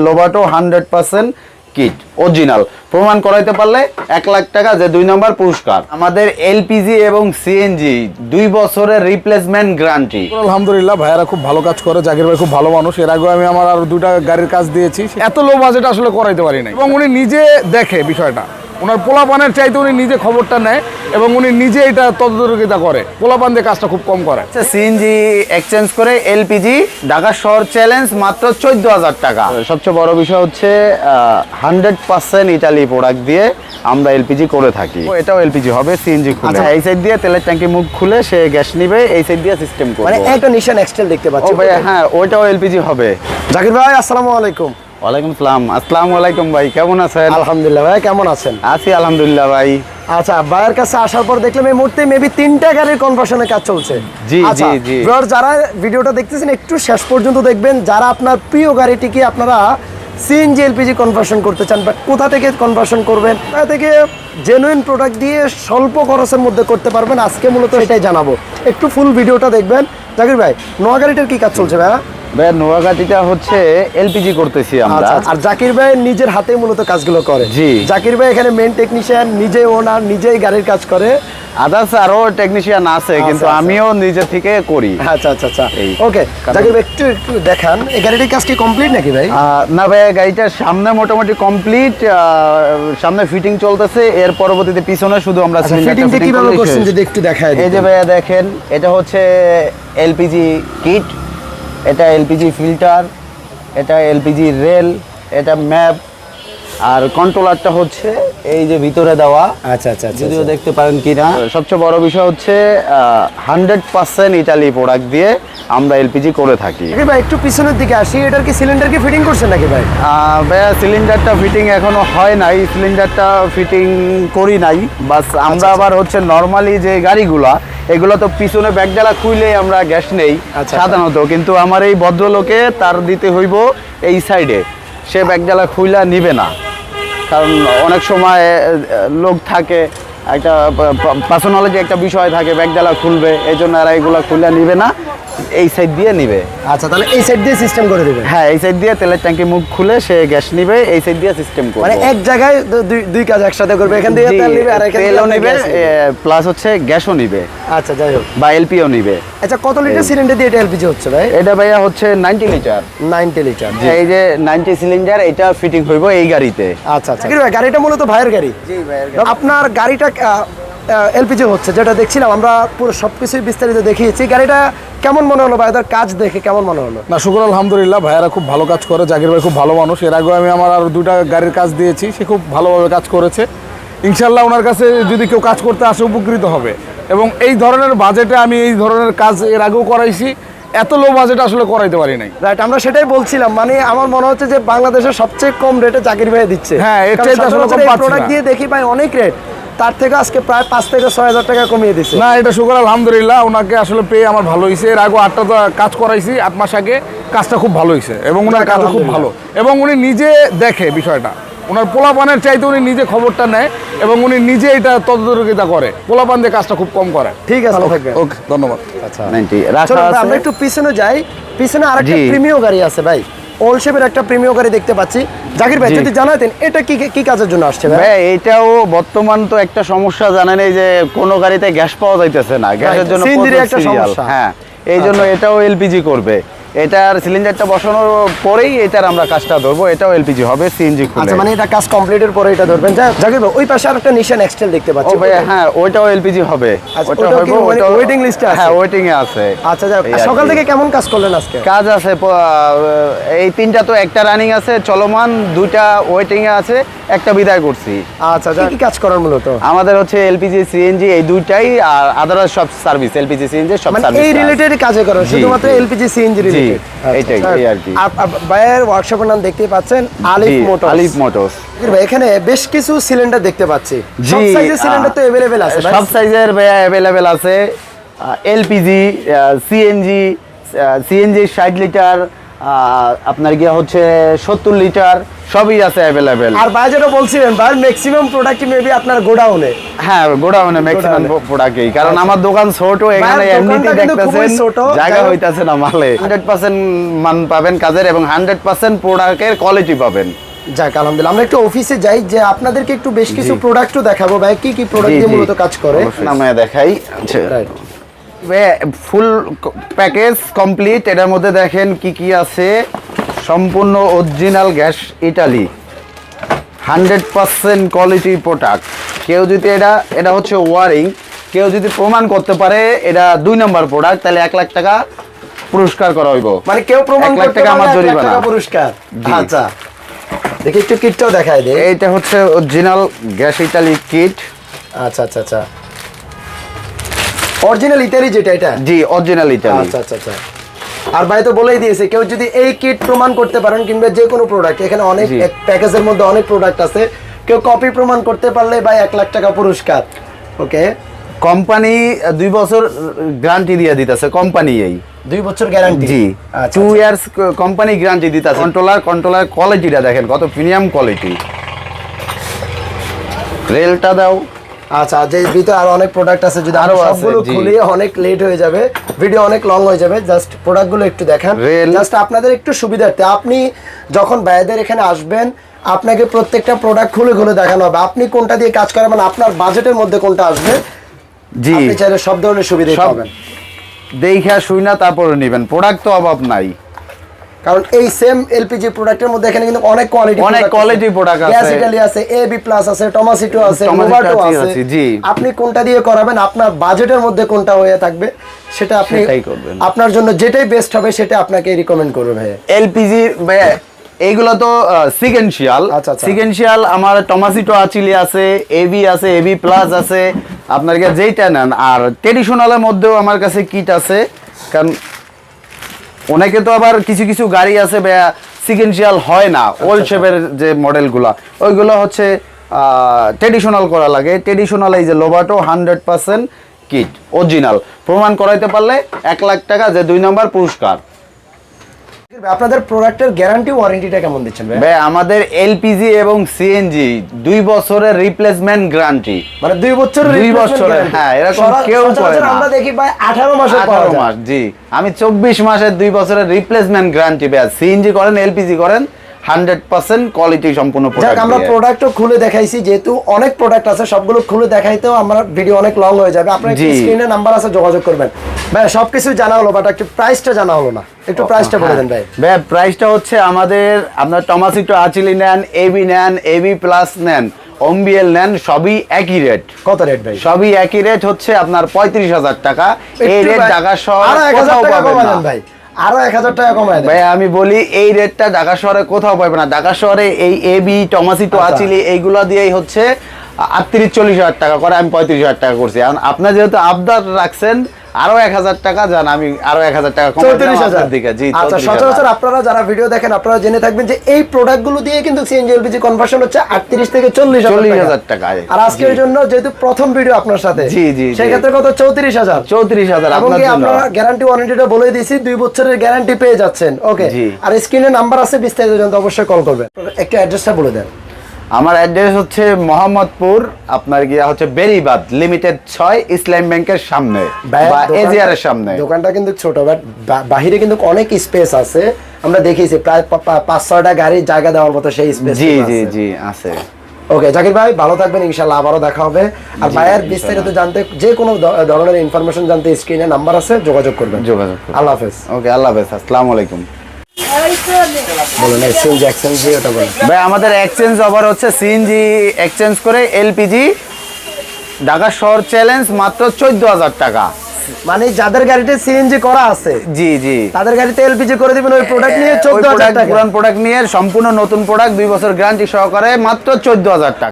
Lobato hundred percent kit original প্রমাণ করাইতে পারলে এক লাখ টাকা যে দুই নম্বর পুরস্কার। আমাদের এলপিজি এবং সিএনজি দুই বছরের রিপ্লেসমেন্ট গ্যারান্টি আলহামদুলিল্লাহ, ভাইয়ারা খুব ভালো কাজ করে, জাকির ভাই খুব ভালো মানুষ। এর আগে আমি আমার আর দুটা গাড়ির কাজ দিয়েছি। এত লো বাজেট আসলে করাইতে পারি না এবং উনি নিজে দেখে বিষয়টা। ওনার পোলাপানের চাইতে উনি নিজে খবরটা নেয় এবং উনি নিজে এটা তদারকিতা করে। পোলাপান দিয়ে কাজটা খুব কম করে। সিএনজি এক্সচেঞ্জ করে এলপিজি ঢাকা শহর চ্যালেঞ্জ মাত্র চোদ্দ হাজার টাকা। সবচেয়ে বড় বিষয় হচ্ছে হান্ড্রেড পার্সেন্ট ইটালি প্রোডাক্ট দিয়ে আমরা এলপিজি করে থাকি। এটাও এলপিজি হবে সিএনজি খুলে। আচ্ছা। এই সাইড দিয়ে তেলের ট্যাঙ্কি মুখ খুলে সে গ্যাস নিবে এই সাইড দিয়ে সিস্টেম করবে। মানে একটা নিশান এক্সটেল দেখতে ও পাচ্ছি ভাই হ্যাঁ ওইটাও এলপিজি হবে। জাকির ভাই আসসালামু আলাইকুম। ওয়ালাইকুম সালাম। আসসালামু আলাইকুম ভাই কেমন আছেন? আলহামদুলিল্লাহ ভাই কেমন আছেন? আছি আলহামদুলিল্লাহ ভাই। আচ্ছা ভাইয়ের কাছে আসার পর দেখলাম এই মুহূর্তে মেবি তিনটা গাড়ির কনভার্সনের কাজ চলছে। জি, আচ্ছা, জি, জি। ভিউয়ার যারা ভিডিওটা দেখতেছেন একটু শেষ পর্যন্ত দেখবেন যারা আপনার প্রিয় গাড়িটিকে আপনারা সিএনজি এলপিজি কনভার্সন করতে চান বাট কোথা থেকে কনভার্সন করবেন কোথা থেকে জেনুইন প্রোডাক্ট দিয়ে স্বল্প খরচের মধ্যে করতে পারবেন আজকে মূলত সেটাই জানাব। একটু ফুল ভিডিওটা দেখবেন। জাকির ভাই নোয়া গাড়িটার কি কাজ চলছে ভাইয়া? ভাই নোয়াগাটিটা হচ্ছে এলপিজি করতেছি আমরা। আচ্ছা আর জাকির ভাই নিজের হাতে মূলত কাজগুলো করে। জি। জাকির ভাই এখানে মেন টেকনিশিয়ান নিজে ওনার নিজেই গাড়ির কাজ করে। আদার্স আরও টেকনিশিয়ান আছে কিন্তু আচ্ছা। আমিও নিজে থেকে করি। আচ্ছা আচ্ছা আচ্ছা। ওকে জাকির ভাই একটু একটু দেখান এই গাড়িটির কাজ কি কমপ্লিট নাকি ভাই? না ভাই গাড়িটার সামনে মোটামুটি কমপ্লিট সামনে ফিটিং চলতেছে এর পরবর্তীতে পিছনে শুধু আমরা ফিটিংটা কীভাবে করছেন যদি একটু দেখায় এই যে ভাইয়া দেখেন এটা হচ্ছে এলপিজি কিট এটা এলপিজি ফিল্টার এটা এলপিজি রেল এটা ম্যাপ আর কন্ট্রোলারটা হচ্ছে এই যে ভিতরে দেওয়া। আচ্ছা আচ্ছা আচ্ছা যদিও দেখতে পারেন কিনা। সবচেয়ে বড় বিষয় হচ্ছে হান্ড্রেড পার্সেন্ট ইটালি প্রোডাক্ট দিয়ে আমরা এলপিজি করে থাকি। ভাই একটু পিছনের দিকে আসি। এটার কি সিলিন্ডার কি ফিটিং করছেন নাকি ভাই? ভাইয়া সিলিন্ডারটা ফিটিং এখনও হয় নাই। সিলিন্ডারটা ফিটিং করি নাই। বাস আমরা আবার হচ্ছে নর্মালি যে গাড়িগুলা এগুলো তো পিছনে ব্যাগ জ্বালা খুইলে আমরা গ্যাস নেই আচ্ছা। সাধারণত। কিন্তু আমার এই ভদ্রলোকে তার দিতে হইব এই সাইডে। সে ব্যাগ জ্বালা খুইলা নিবে না। কারণ অনেক সময় লোক থাকে একটা পার্সোনালজি একটা বিষয় থাকে ব্যাগডালা খুলবে এই জন্য এরা এগুলো খুলে নিবে না এই সাইড দিয়ে নিবে। আচ্ছা তাহলে এই সাইড দিয়ে সিস্টেম করে দিবেন হ্যাঁ এই সাইড দিয়ে তেলের ট্যাঙ্কি মুখ খুলে সে গ্যাস নিবে এই সাইড দিয়ে সিস্টেম করবে। মানে এক জায়গায় দুই কাজ একসাথে করবে এখান থেকে তেল নিবে আর এখান তেলও নিবে প্লাস হচ্ছে গ্যাসও নিবে। আচ্ছা যাই হোক। বা এলপিও নিবে। আচ্ছা কত লিটার সিলিন্ডার দিয়ে এটা এলপিজি হচ্ছে ভাই? এটা ভাইয়া হচ্ছে নাইনটি লিটার। Ninety litre. এই যে নাইনটি সিলিন্ডার এটা ফিটিং হইব এই গাড়িতে। আচ্ছা আচ্ছা। গাড়িটা মূলত ভাইয়ের গাড়ি। আপনার গাড়িটা এলপিজি হচ্ছে যেটা দেখছিলাম আমরা পুরো সবকিছুই বিস্তারিত দেখিয়েছি। গাড়িটা কেমন মনে হলো ভাইদের? কাজ দেখে কেমন মনে হলো? না শুক্র আলহামদুলিল্লাহ ভাইয়ারা খুব ভালো কাজ করে জাকির ভাই খুব ভালো মানুষ। এর আগেও আমি আমার আরও দুটা গাড়ির কাজ দিয়েছি সে খুব ভালোভাবে কাজ করেছে। ইনশাল্লাহ ওনার কাছে যদি কেউ কাজ করতে আসে উপকৃত হবে। এবং এই ধরনের বাজেটে আমি এই ধরনের কাজ এর আগেও করাইছি। এত লো বাজেট আসলে করাইতে পারি নাই। রাইট আমরা সেটাই বলছিলাম মানে আমার মনে হচ্ছে যে বাংলাদেশের সবচেয়ে কম রেটে জাকির ভাই দিচ্ছে। হ্যাঁ, এর চাইতে আসলে কম পাচ্ছি না। দিয়ে দেখি ভাই অনেক রেট তার থেকে আজকে প্রায় পাঁচ থেকে ছয় হাজার টাকা কমিয়ে দিচ্ছে না এটা শুক্র আলহামদুলিল্লাহ ওনাকে আসলে পেয়ে আমার ভালো হয়েছে এর আগে আটটা তো কাজ করাইছি আট মাস আগে কাজটা খুব ভালো হয়েছে এবং ওনার কাজও খুব ভালো। এবং উনি নিজে দেখে বিষয়টা। ওনার পোলাপানের চাইতে উনি নিজে খবরটা নেয় এবং উনি নিজে এটা তদারকিতা করে। পোলাপান দিয়ে কাজটা খুব কম করে। ঠিক আছে ওকে ধন্যবাদ। আচ্ছা আমরা একটু পিছনে যাই। পিছনে আরেকটা জি। প্রিমিয় গাড়ি আছে ভাই। ওল শেপের একটা প্রিমিয় গাড়ি দেখতে পাচ্ছি। জাকির ভাই যদি জানাতেন এটা কি কি কাজের জন্য আসছে ভাই? এটাও বর্তমান তো একটা সমস্যা জানেন এই যে কোন গাড়িতে গ্যাস পাওয়া যাইতেছে না। গ্যাসের জন্য একটা সমস্যা। হ্যাঁ এই জন্য এটাও এলপিজি করবে। এটার সিলিন্ডারটা বসানোর পরেই এটার আমরা কাজটা ধরবো। এটাও এলপিজি হবে সিএনজি খুলে। আচ্ছা মানে এটা কাজ কমপ্লিটের পরে এটা ধরবেন। ভাই ওই পাশে আরেকটা নিশান এক্সটেল দেখতে পাচ্ছি। ভাই হ্যাঁ ওইটাও এলপিজি হবে। আচ্ছা, ওটা মানে ওটাও- waiting list এ আছে? হ্যাঁ ওয়েটিং এ আছে। আচ্ছা সকাল থেকে কেমন কাজ করলেন আজকে? কাজ আছে এই তিনটা তো একটা রানিং আছে চলমান দুইটা ওয়েটিং এ আছে একটা বিদায় করছি। আচ্ছা কি কাজ করার মূলত? আমাদের হচ্ছে এলপিজি সিএনজি এই দুইটাই আর আদার্স সব সার্ভিস এলপিজি সিএনজি সব মানে সার্ভিস এই রিলেটেড কাজে করো শুধুমাত্র। এলপিজি সিএনজি জি, রিলেটেড এইটাই, এই আর কি। ভাইয়ের ওয়ার্কশপের নাম দেখতেই পাচ্ছেন আলিফ মোটর আলিফ মোটরস ভাই এখানে বেশ কিছু সিলিন্ডার দেখতে পাচ্ছি জি সব সাইজের সিলিন্ডার তো আহ, अवेलेबल আছে ভাই সব সাইজের অ্যাভেলেবেল আছে এলপিজি সিএনজি সিএনজি ষাট লিটার আপনার গিয়ে হচ্ছে সত্তর লিটার সবই আছে অ্যাভেলেবেল আর ভাই যেটা বলছিলেন ভাই ম্যাক্সিমাম প্রোডাক্ট মেবি আপনার গোডাউনে? হ্যাঁ গোডাউনে ম্যাক্সিমাম প্রোডাক্টই কারণ আমার দোকান ছোট এখানে এমনিতেই দেখতেছেন ছোট, জায়গা হইতাছে না মালে। হান্ড্রেড পার্সেন্ট মান পাবেন কাজের এবং হান্ড্রেড পার্সেন্ট প্রোডাক্টের কোয়ালিটি পাবেন। যাক আলহামদুলিল্লাহ। আমরা একটু অফিসে যাই যে আপনাদেরকে একটু বেশ কিছু। প্রোডাক্টও দেখাবো ভাই। কি কি প্রোডাক্ট দিয়ে মূলত কাজ করে? নামে দেখাই। আচ্ছা। Right. ফুল প্যাকেজ কমপ্লিট এটার মধ্যে দেখেন কি কি আছে। সম্পূর্ণ original gas Italy hundred percent quality product কেউ যদি এটা এটা হচ্ছে ওয়ারিং কেউ যদি প্রমাণ করতে পারে এটা দুই নম্বর প্রোডাক্ট তাহলে এক লাখ টাকা পুরস্কার করা হইব। মানে কেউ প্রমাণ লাখ করতে টাকা আমার জরিমানা। টাকা পুরস্কার। আচ্ছা। দেখি একটু কিটটাও দেখায় দে এইটা হচ্ছে অরিজিনাল গ্যাস ইটালি কিট আচ্ছা আচ্ছা আচ্ছা। অরিজিনাল ইতালি যেটা এটা? জি অরিজিনাল ইটালি আচ্ছা আচ্ছা আচ্ছা। আর ভাই তো বলেই দিয়েছে কেউ যদি এই কিট প্রমাণ করতে পারেন কিংবা যে কোনো প্রোডাক্ট এখানে অনেক। প্যাকেজের মধ্যে অনেক প্রোডাক্ট আছে। কেউ কপি প্রমাণ করতে পারলে ভাই এক লাখ টাকা পুরস্কার ওকে? কোম্পানি দুই বছর গ্যারান্টি দিয়ে দিতেছে কোম্পানি এই। দুই বছর গ্যারান্টি জি। টু। ইয়ার্স কোম্পানি গ্যারান্টি দিতেছে। কন্ট্রোলার কন্ট্রোলার কোয়ালিটিটা দেখেন কত প্রিমিয়াম কোয়ালিটি রেলটা দাও। আচ্ছা যে ভিতরে আরও অনেক প্রোডাক্ট আছে যদি আরও সবগুলো। খুলে অনেক লেট হয়ে যাবে ভিডিও অনেক লং হয়ে যাবে জাস্ট প্রোডাক্টগুলো একটু দেখান। জাস্ট আপনাদের একটু সুবিধার্থে আপনি যখন ভাইদের এখানে আসবেন আপনাকে প্রত্যেকটা প্রোডাক্ট খুলে খুলে দেখানো হবে। আপনি কোনটা দিয়ে কাজ করাবেন আপনার বাজেটের মধ্যে কোনটা আসবে জি। আপনি চাইলে সব ধরনের সুবিধা সব পাবেন। দেখা শুই না তারপরে নেবেন। প্রোডাক্ট তো অভাব নাই। কারণ এই সেম এলপিজি প্রোডাক্টের মধ্যে এখানে কিন্তু অনেক কোয়ালিটি অনেক quality product আছে। গ্যাস ইটালি আছে এবি প্লাস আছে টমাসিটো আছে টমাসিটো আছে, জি। আপনি কোনটা দিয়ে করাবেন আপনার বাজেটের মধ্যে কোনটা হয়ে থাকবে সেটা আপনি করবেন। আপনার জন্য যেটাই বেস্ট হবে সেটা আপনাকে রিকমেন্ড করবে ভাই এলপিজি এইগুলো তো সিকেনশিয়াল আচ্ছা, আচ্ছা। সিকেন্সিয়াল আমার টমাসিটো আচিলি আছে এবি আছে এবি প্লাস আছে আপনার যেইটা নেন আর ট্রেডিশনালের মধ্যেও আমার কাছে কিট আছে কারণ অনেকে তো আবার কিছু কিছু গাড়ি আছে সিকেন্সিয়াল হয় না আচ্ছা, ওল্ড শেপের যে মডেলগুলো ওইগুলো হচ্ছে ট্রেডিশনাল করা লাগে। ট্রেডিশনাল এই যে Lobato hundred percent kit original প্রমাণ করাইতে পারলে এক লাখ টাকা যে দুই নম্বর পুরস্কার। আপনাদের প্রোডাক্টের গ্যারান্টি ওয়ারেন্টিটা কেমন দিচ্ছেন ভাই ভাই আমাদের এলপিজি এবং সিএনজি দুই বছরের রিপ্লেসমেন্ট গ্যারান্টি মানে দুই বছর দুই বছরের, হ্যাঁ, এরকম কেউ করে না। আমরা দেখি ভাই আঠারো মাসের পাওয়া আঠারো যায়। মাস জি আমি চব্বিশ মাসের দুই বছরের রিপ্লেসমেন্ট গ্যারান্টি ভাই সিএনজি করেন এলপিজি করেন হান্ড্রেড পার্সেন্ট কোয়ালিটি সম্পূর্ণ product আমরা প্রোডাক্টও খুলে দেখাইছি যেহেতু অনেক প্রোডাক্ট আছে সবগুলো খুলে দেখাইতেও আমার ভিডিও অনেক লং হয়ে যাবে। আপনার। স্ক্রিনে নাম্বার আছে যোগাযোগ করবেন। ভাই সবকিছু জানা হলো বাট একটু প্রাইসটা জানা হলো না। একটু প্রাইসটা বলে দেন ভাই। ভাই প্রাইসটা হচ্ছে আমাদের আপনার টমাসিটো আচিলি নেন এবি নেন এবি প্লাস নেন ওমবিএল নেন সবই একই রেট কত রেট ভাই? সবই একই রেট হচ্ছে আপনার পঁয়ত্রিশ হাজার টাকা। এই রেট ঢাকা শহর কোথাও পাবেন ভাই। আরও এক হাজার টাকা কমায় ভাই আমি বলি এই রেটটা ঢাকা শহরে কোথাও পাবে না। ঢাকা শহরে এই এবি টমাসি তো আচিলি এইগুলো দিয়েই হচ্ছে আটত্রিশ চল্লিশ হাজার টাকা করে। আমি পঁয়ত্রিশ হাজার টাকা করছি। এখন আপনার যেহেতু আবদার রাখছেন আরও এক হাজার টাকা যান আমি আরও এক হাজার টাকা চৌত্রিশ হাজার। দিকে। জি আচ্ছা সচরাচর আপনারা যারা ভিডিও দেখেন আপনারা জেনে থাকবেন যে এই প্রোডাক্টগুলো দিয়ে কিন্তু সিএনজি এলপিজি কনভার্সন হচ্ছে আটত্রিশ থেকে চল্লিশ চল্লিশ হাজার টাকায় আর আজকের জন্য যেহেতু প্রথম ভিডিও আপনার সাথে জি, জি, জি। সেই ক্ষেত্রে কত? চৌত্রিশ হাজার। চৌত্রিশ হাজার এবং আপনারা গ্যারান্টি ওয়ারেন্টিটা বলে দিয়েছি দুই বছরের গ্যারান্টি পেয়ে যাচ্ছেন। ওকে। আর স্ক্রিনে নাম্বার আছে বিস্তারিত জানতে অবশ্যই কল করবেন। একটু অ্যাড্রেসটা বলে দেন। আমার অ্যাড্রেস হচ্ছে মোহাম্মদপুর আপনার গিয়া হচ্ছে বেরিবাদ লিমিটেড ছয় ইসলাম ব্যাংকের সামনে বা এজিআর এর সামনে। দোকানটা কিন্তু ছোট বাট বাহিরে কিন্তু অনেক স্পেস আছে। আমরা দেখিয়েছি প্রায় পাঁচ ছয়টা গাড়ির জায়গা দেওয়ার মতো সেই স্পেস জি জি জি আছে। ওকে জাকির ভাই ভালো থাকবেন ইনশাল্লাহ আবারও দেখা হবে। আর ভাইয়ের বিস্তারিত জানতে যে কোনো ধরনের ইনফরমেশন জানতে স্ক্রিনে নাম্বার আছে যোগাযোগ করবেন। যোগাযোগ। আল্লাহ হাফেজ। ওকে আল্লাহ হাফেজ আসসালামু আলাইকুম। বলুন এক্সচেঞ্জ এক্সচেঞ্জ ওটা বলেন। ভাই আমাদের এক্সচেঞ্জ অফার হচ্ছে সিএনজি এক্সচেঞ্জ করে এলপিজি ঢাকা শহর চ্যালেঞ্জ মাত্র চোদ্দ হাজার টাকা। মানে যাদের গাড়িতে সিএনজি করা আছে জি জি। তাদের গাড়িতে এলপিজি করে দিবেন ওই প্রোডাক্ট নিয়ে চোদ্দ হাজার টাকা। পুরান প্রোডাক্ট নিয়ে সম্পূর্ণ নতুন প্রোডাক্ট দুই বছর গ্যারান্টি সহকারে মাত্র চোদ্দ হাজার টাকা।